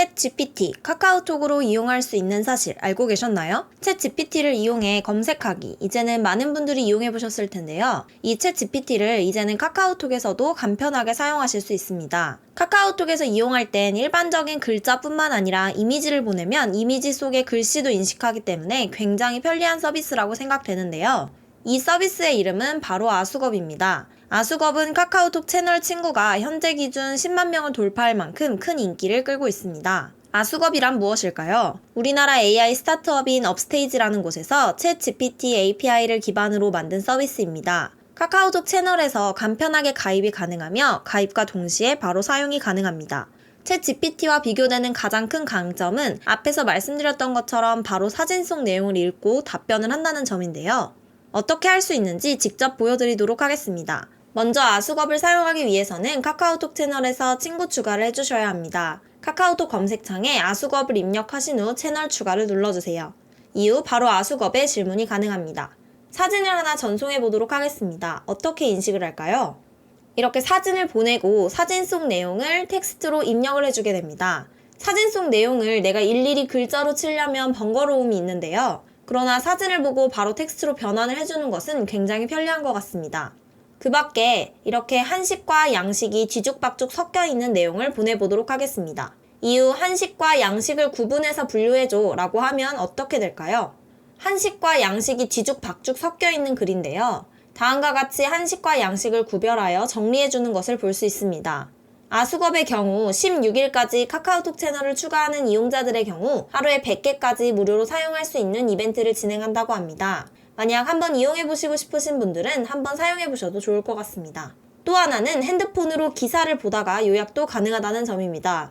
챗 GPT, 카카오톡으로 이용할 수 있는 사실 알고 계셨나요? 챗 GPT를 이용해 검색하기. 이제는 많은 분들이 이용해 보셨을 텐데요. 이 챗 GPT를 이제는 카카오톡에서도 간편하게 사용하실 수 있습니다. 카카오톡에서 이용할 땐 일반적인 글자뿐만 아니라 이미지를 보내면 이미지 속의 글씨도 인식하기 때문에 굉장히 편리한 서비스라고 생각되는데요. 이 서비스의 이름은 바로 아수겁입니다. 아수겁은 카카오톡 채널 친구가 현재 기준 10만 명을 돌파할 만큼 큰 인기를 끌고 있습니다. 아수겁이란 무엇일까요? 우리나라 AI 스타트업인 업스테이지라는 곳에서 챗 GPT API를 기반으로 만든 서비스입니다. 카카오톡 채널에서 간편하게 가입이 가능하며 가입과 동시에 바로 사용이 가능합니다. 챗 GPT와 비교되는 가장 큰 강점은 앞에서 말씀드렸던 것처럼 바로 사진 속 내용을 읽고 답변을 한다는 점인데요. 어떻게 할 수 있는지 직접 보여드리도록 하겠습니다. 먼저 아수겁을 사용하기 위해서는 카카오톡 채널에서 친구 추가를 해주셔야 합니다. 카카오톡 검색창에 아수겁을 입력하신 후 채널 추가를 눌러주세요. 이후 바로 아수겁에 질문이 가능합니다. 사진을 하나 전송해 보도록 하겠습니다. 어떻게 인식을 할까요? 이렇게 사진을 보내고 사진 속 내용을 텍스트로 입력을 해주게 됩니다. 사진 속 내용을 내가 일일이 글자로 치려면 번거로움이 있는데요. 그러나 사진을 보고 바로 텍스트로 변환을 해주는 것은 굉장히 편리한 것 같습니다. 그 밖에 이렇게 한식과 양식이 뒤죽박죽 섞여 있는 내용을 보내보도록 하겠습니다. 이후 한식과 양식을 구분해서 분류해줘 라고 하면 어떻게 될까요? 한식과 양식이 뒤죽박죽 섞여 있는 글인데요. 다음과 같이 한식과 양식을 구별하여 정리해주는 것을 볼 수 있습니다. 아수겁의 경우 16일까지 카카오톡 채널을 추가하는 이용자들의 경우 하루에 100개까지 무료로 사용할 수 있는 이벤트를 진행한다고 합니다. 만약 한번 이용해 보시고 싶으신 분들은 한번 사용해 보셔도 좋을 것 같습니다. 또 하나는 핸드폰으로 기사를 보다가 요약도 가능하다는 점입니다.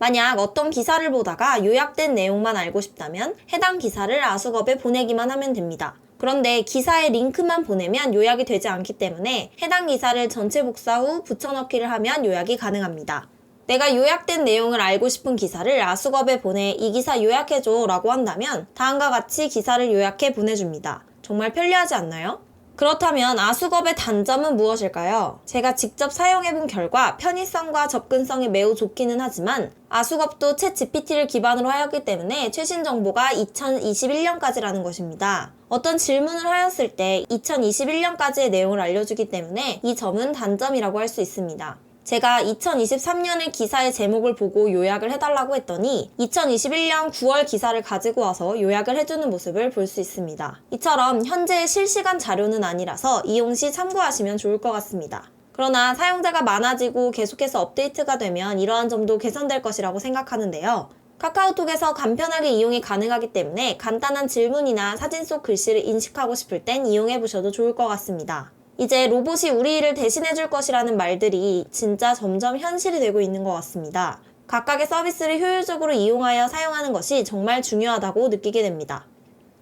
만약 어떤 기사를 보다가 요약된 내용만 알고 싶다면 해당 기사를 아수겁에 보내기만 하면 됩니다. 그런데 기사의 링크만 보내면 요약이 되지 않기 때문에 해당 기사를 전체 복사 후 붙여넣기를 하면 요약이 가능합니다. 내가 요약된 내용을 알고 싶은 기사를 아수겁에 보내 이 기사 요약해줘 라고 한다면 다음과 같이 기사를 요약해 보내줍니다. 정말 편리하지 않나요? 그렇다면 아수겁의 단점은 무엇일까요? 제가 직접 사용해본 결과 편의성과 접근성이 매우 좋기는 하지만 아수겁도 챗 GPT를 기반으로 하였기 때문에 최신 정보가 2021년까지라는 것입니다. 어떤 질문을 하였을 때 2021년까지의 내용을 알려주기 때문에 이 점은 단점이라고 할 수 있습니다. 제가 2023년의 기사의 제목을 보고 요약을 해달라고 했더니 2021년 9월 기사를 가지고 와서 요약을 해주는 모습을 볼 수 있습니다. 이처럼 현재의 실시간 자료는 아니라서 이용 시 참고하시면 좋을 것 같습니다. 그러나 사용자가 많아지고 계속해서 업데이트가 되면 이러한 점도 개선될 것이라고 생각하는데요. 카카오톡에서 간편하게 이용이 가능하기 때문에 간단한 질문이나 사진 속 글씨를 인식하고 싶을 땐 이용해 보셔도 좋을 것 같습니다. 이제 로봇이 우리 일을 대신해 줄 것이라는 말들이 진짜 점점 현실이 되고 있는 것 같습니다. 각각의 서비스를 효율적으로 이용하여 사용하는 것이 정말 중요하다고 느끼게 됩니다.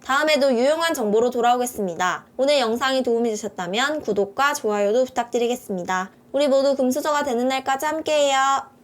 다음에도 유용한 정보로 돌아오겠습니다. 오늘 영상이 도움이 되셨다면 구독과 좋아요도 부탁드리겠습니다. 우리 모두 금수저가 되는 날까지 함께해요.